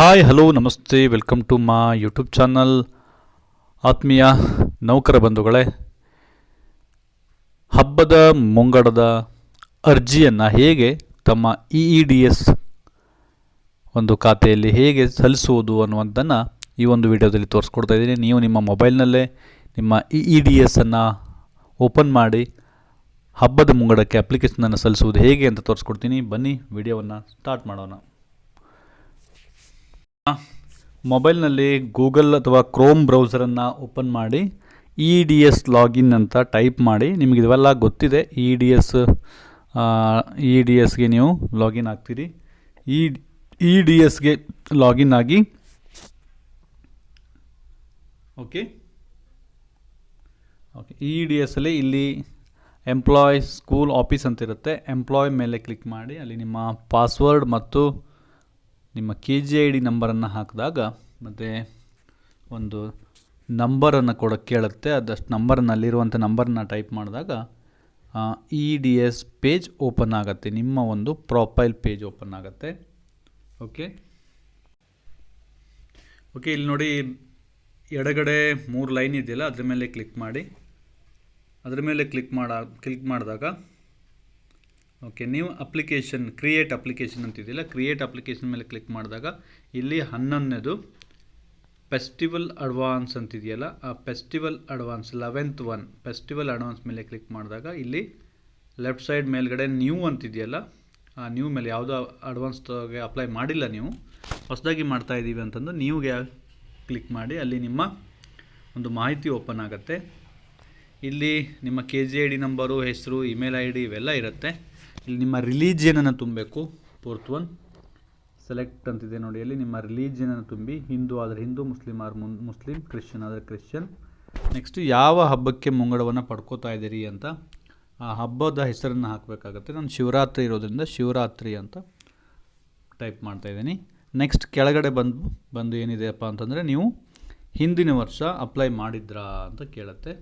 Hi hello ನಮಸ್ತೆ welcome to my YouTube channel ಆತ್ಮೀಯ ನೌಕರ ಬಂಧುಗಳೇ, ಹಬ್ಬದ ಮುಂಗಡದ ಅರ್ಜಿಯನ್ನು ಹೇಗೆ ತಮ್ಮ ಇ ಇ ಡಿ ಎಸ್ ಒಂದು ಖಾತೆಯಲ್ಲಿ ಹೇಗೆ ಸಲ್ಲಿಸುವುದು ಅನ್ನುವಂಥನ್ನು ಈ ಒಂದು ವಿಡಿಯೋದಲ್ಲಿ ತೋರಿಸ್ಕೊಡ್ತಾ ಇದ್ದೀನಿ. ನೀವು ನಿಮ್ಮ ಮೊಬೈಲ್ನಲ್ಲೇ ನಿಮ್ಮ ಇ ಇ ಡಿ ಎಸ್ಸನ್ನು ಓಪನ್ ಮಾಡಿ ಹಬ್ಬದ ಮುಂಗಡಕ್ಕೆ ಅಪ್ಲಿಕೇಶನನ್ನು ಸಲ್ಲಿಸುವುದು ಹೇಗೆ ಅಂತ ತೋರಿಸ್ಕೊಡ್ತೀನಿ. ಬನ್ನಿ, ವಿಡಿಯೋವನ್ನು ಸ್ಟಾರ್ಟ್ ಮಾಡೋಣ. ಮೊಬೈಲ್ನಲ್ಲಿ ಗೂಗಲ್ ಅಥವಾ ಕ್ರೋಮ್ ಬ್ರೌಸರನ್ನು ಓಪನ್ ಮಾಡಿ ಇ ಡಿ ಎಸ್ ಲಾಗಿನ್ ಅಂತ ಟೈಪ್ ಮಾಡಿ ನಿಮಗೆ ಇದೆಲ್ಲ ಗೊತ್ತಿದೆ. E D S E D ಎಸ್ಗೆ ನೀವು ಲಾಗಿನ್ ಆಗ್ತೀರಿ. ಇ ಇ ಡಿ ಎಸ್ಗೆ ಲಾಗಿನ್ ಆಗಿ, ಓಕೆ. ಓಕೆ, ಇ ಡಿ ಎಸ್ಸಲ್ಲಿ ಇಲ್ಲಿ ಎಂಪ್ಲಾಯ್ ಸ್ಕೂಲ್ ಆಫೀಸ್ ಅಂತ ಇರುತ್ತೆ. ಎಂಪ್ಲಾಯ್ ಮೇಲೆ ಕ್ಲಿಕ್ ಮಾಡಿ, ಅಲ್ಲಿ ನಿಮ್ಮ ಪಾಸ್ವರ್ಡ್ ಮತ್ತು ನಿಮ್ಮ ಕೆ ಜಿ ಐ ಡಿ ನಂಬರನ್ನು ಹಾಕಿದಾಗ ಮತ್ತು ಒಂದು ನಂಬರನ್ನು ಕೂಡ ಕೇಳುತ್ತೆ. ಅದಷ್ಟು ನಂಬರ್ನಲ್ಲಿರುವಂಥ ನಂಬರನ್ನ ಟೈಪ್ ಮಾಡಿದಾಗ E D S page open ಆಗುತ್ತೆ. ನಿಮ್ಮ ಒಂದು ಪ್ರೊಫೈಲ್ ಪೇಜ್ ಓಪನ್ ಆಗುತ್ತೆ. ಓಕೆ? ಓಕೆ, ಇಲ್ಲಿ ನೋಡಿ ಎಡಗಡೆ ಮೂರು ಲೈನ್ ಇದೆಯಲ್ಲ, ಅದ್ರ ಮೇಲೆ ಕ್ಲಿಕ್ ಮಾಡಿ. ಅದರ ಮೇಲೆ ಕ್ಲಿಕ್ ಮಾಡ, ಕ್ಲಿಕ್ ಮಾಡಿದಾಗ ಓಕೆ ನೀವು ಅಪ್ಲಿಕೇಶನ್ ಕ್ರಿಯೇಟ್ ಅಪ್ಲಿಕೇಶನ್ ಅಂತಿದೆಯಲ್ಲ ಕ್ರಿಯೇಟ್ ಅಪ್ಲಿಕೇಶನ್ ಮೇಲೆ ಕ್ಲಿಕ್ ಮಾಡಿದಾಗ ಇಲ್ಲಿ ಹನ್ನೊಂದನೇದು ಫೆಸ್ಟಿವಲ್ ಅಡ್ವಾನ್ಸ್ ಅಂತಿದೆಯಲ್ಲ, ಆ festival advance eleventh one festival advance ಮೇಲೆ ಕ್ಲಿಕ್ ಮಾಡಿದಾಗ ಇಲ್ಲಿ ಲೆಫ್ಟ್ ಸೈಡ್ ಮೇಲ್ಗಡೆ ನ್ಯೂ ಅಂತಿದೆಯಲ್ಲ, ಆ ನ್ಯೂ ಮೇಲೆ ಯಾವುದೋ ಅಡ್ವಾನ್ಸ್ಗೆ ಅಪ್ಲೈ ಮಾಡಿಲ್ಲ ನೀವು, ಹೊಸದಾಗಿ ಮಾಡ್ತಾ ಇದ್ದೀವಿ ಅಂತಂದು ನ್ಯೂಗೆ ಕ್ಲಿಕ್ ಮಾಡಿ ಅಲ್ಲಿ ನಿಮ್ಮ ಒಂದು ಮಾಹಿತಿ ಓಪನ್ ಆಗುತ್ತೆ. ಇಲ್ಲಿ ನಿಮ್ಮ K G I D number ಹೆಸರು ಇಮೇಲ್ ಐ ಡಿ ಇವೆಲ್ಲ ಇರುತ್ತೆ. ಇಲ್ಲಿ ನಿಮ್ಮ ರಿಲೀಜಿಯನನ್ನು ತುಂಬಬೇಕು? ಫೋರ್ತ್ ಒನ್ ಸೆಲೆಕ್ಟ್ ಅಂತಿದೆ ನೋಡಿ ಅಲ್ಲಿ. ನಿಮ್ಮ ರಿಲೀಜಿಯನನ್ನು ತುಂಬಿ, ಹಿಂದೂ ಆದರೆ ಹಿಂದೂ ಮುಸ್ಲಿಮ್ ಆದ್ರೆ ಮುನ್, ಮುಸ್ಲಿಂ ಕ್ರಿಶ್ಚಿಯನ್ ಆದರೆ ಕ್ರಿಶ್ಚಿಯನ್ ನೆಕ್ಸ್ಟ್ ಯಾವ ಹಬ್ಬಕ್ಕೆ ಮುಂಗಡವನ್ನು ಪಡ್ಕೋತಾ ಇದ್ದೀರಿ ಅಂತ, ಆ ಹಬ್ಬದ ಹೆಸರನ್ನು ಹಾಕಬೇಕಾಗತ್ತೆ. ನಾನು ಶಿವರಾತ್ರಿ ಇರೋದ್ರಿಂದ ಶಿವರಾತ್ರಿ ಅಂತ ಟೈಪ್ ಮಾಡ್ತಾಯಿದ್ದೀನಿ ನೆಕ್ಸ್ಟ್ ಕೆಳಗಡೆ ಬಂದು ಬಂದು ಏನಿದೆಯಪ್ಪ ಅಂತಂದರೆ ನೀವು ಹಿಂದಿನ ವರ್ಷ ಅಪ್ಲೈ ಮಾಡಿದ್ರಾ ಅಂತ ಕೇಳುತ್ತೆ.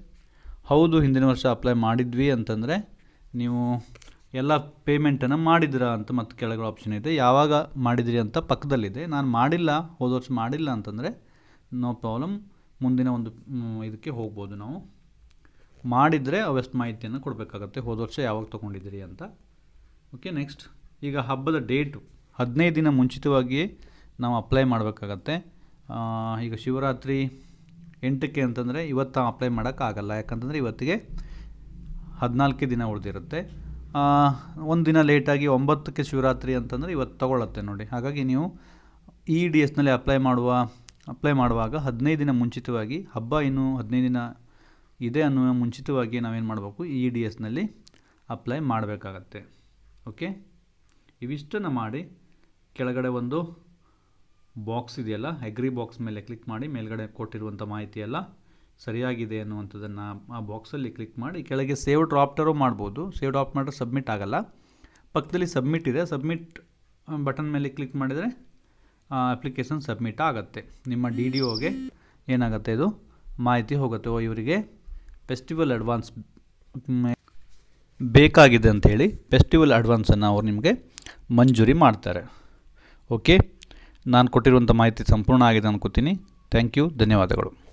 ಹೌದು, ಹಿಂದಿನ ವರ್ಷ ಅಪ್ಲೈ ಮಾಡಿದ್ವಿ ಅಂತಂದರೆ ನೀವು ಎಲ್ಲ ಪೇಮೆಂಟನ್ನು ಮಾಡಿದ್ರಾ ಅಂತ ಮತ್ತು ಕೆಳಗಡೆ ಆಪ್ಷನ್ ಇದೆ. ಯಾವಾಗ ಮಾಡಿದ್ರಿ ಅಂತ ಪಕ್ಕದಲ್ಲಿದೆ. ನಾನು ಮಾಡಿಲ್ಲ, ಹೋದ ವರ್ಷ ಮಾಡಿಲ್ಲ ಅಂತಂದರೆ ನೋ ಪ್ರಾಬ್ಲಮ್ ಮುಂದಿನ ಒಂದು ಇದಕ್ಕೆ ಹೋಗ್ಬೋದು ನಾವು. ಮಾಡಿದರೆ ಅವೆಷ್ಟು ಮಾಹಿತಿಯನ್ನು ಕೊಡಬೇಕಾಗತ್ತೆ. ಹೋದ ವರ್ಷ ಯಾವಾಗ ತೊಗೊಂಡಿದ್ದೀರಿ ಅಂತ. ಓಕೆ ನೆಕ್ಸ್ಟ್ ಈಗ ಹಬ್ಬದ ಡೇಟು ಹದಿನೈದು ದಿನ ಮುಂಚಿತವಾಗಿಯೇ ನಾವು ಅಪ್ಲೈ ಮಾಡಬೇಕಾಗತ್ತೆ. ಈಗ ಶಿವರಾತ್ರಿ ಎಂಟಕ್ಕೆ ಅಂತಂದರೆ ಇವತ್ತು ಅಪ್ಲೈ ಮಾಡೋಕ್ಕಾಗಲ್ಲ. ಯಾಕಂತಂದರೆ ಇವತ್ತಿಗೆ ಹದಿನಾಲ್ಕೇ ದಿನ ಉಳಿದಿರುತ್ತೆ. ಒಂದು ದಿನ ಲೇಟಾಗಿ ಒಂಬತ್ತಕ್ಕೆ ಶಿವರಾತ್ರಿ ಅಂತಂದರೆ ಇವತ್ತು ತಗೊಳ್ಳತ್ತೆ ನೋಡಿ. ಹಾಗಾಗಿ ನೀವು ಇ ಡಿ ಎಸ್ನಲ್ಲಿ ಅಪ್ಲೈ ಮಾಡುವ ಅಪ್ಲೈ ಮಾಡುವಾಗ ಹದಿನೈದು ದಿನ ಮುಂಚಿತವಾಗಿ, ಹಬ್ಬ ಇನ್ನು ಹದಿನೈದು ದಿನ ಇದೆ ಅನ್ನುವ ಮುಂಚಿತವಾಗಿ ನಾವೇನು ಮಾಡಬೇಕು? ಇ ಡಿ ಎಸ್ನಲ್ಲಿ ಅಪ್ಲೈ ಮಾಡಬೇಕಾಗತ್ತೆ. ಓಕೆ? ಇವಿಷ್ಟನ್ನು ಮಾಡಿ ಕೆಳಗಡೆ ಒಂದು ಬಾಕ್ಸ್ ಇದೆಯಲ್ಲ ಅಗ್ರಿ ಬಾಕ್ಸ್ ಮೇಲೆ ಕ್ಲಿಕ್ ಮಾಡಿ ಮೇಲ್ಗಡೆ ಕೊಟ್ಟಿರುವಂಥ ಮಾಹಿತಿ ಎಲ್ಲ ಸರಿಯಾಗಿದೆ ಅನ್ನುವಂಥದ್ದನ್ನು ಆ ಬಾಕ್ಸಲ್ಲಿ ಕ್ಲಿಕ್ ಮಾಡಿ ಕೆಳಗೆ ಸೇವ್ ಡ್ರಾಪ್ಟರು ಮಾಡ್ಬೋದು. ಸೇವ್ ಡ್ರಾಪ್ ಮಾಡಿದ್ರೆ ಸಬ್ಮಿಟ್ ಆಗಲ್ಲ. ಪಕ್ಕದಲ್ಲಿ ಸಬ್ಮಿಟ್ ಇದೆ. ಸಬ್ಮಿಟ್ ಬಟನ್ ಮೇಲೆ ಕ್ಲಿಕ್ ಮಾಡಿದರೆ ಅಪ್ಲಿಕೇಶನ್ ಸಬ್ಮಿಟ್ ಆಗುತ್ತೆ. ನಿಮ್ಮ ಡಿ ಡಿ ಒಗೆ ಏನಾಗುತ್ತೆ ಇದು? ಮಾಹಿತಿ ಹೋಗುತ್ತೆ. ಓ, ಇವರಿಗೆ ಫೆಸ್ಟಿವಲ್ ಅಡ್ವಾನ್ಸ್ ಬೇಕಾಗಿದೆ ಅಂಥೇಳಿ ಫೆಸ್ಟಿವಲ್ ಅಡ್ವಾನ್ಸನ್ನು ಅವ್ರು ನಿಮಗೆ ಮಂಜೂರಿ ಮಾಡ್ತಾರೆ. ಓಕೆ? ನಾನು ಕೊಟ್ಟಿರುವಂಥ ಮಾಹಿತಿ ಸಂಪೂರ್ಣ ಆಗಿದೆ ಅನ್ಕೋತೀನಿ. Thank you. ಧನ್ಯವಾದಗಳು.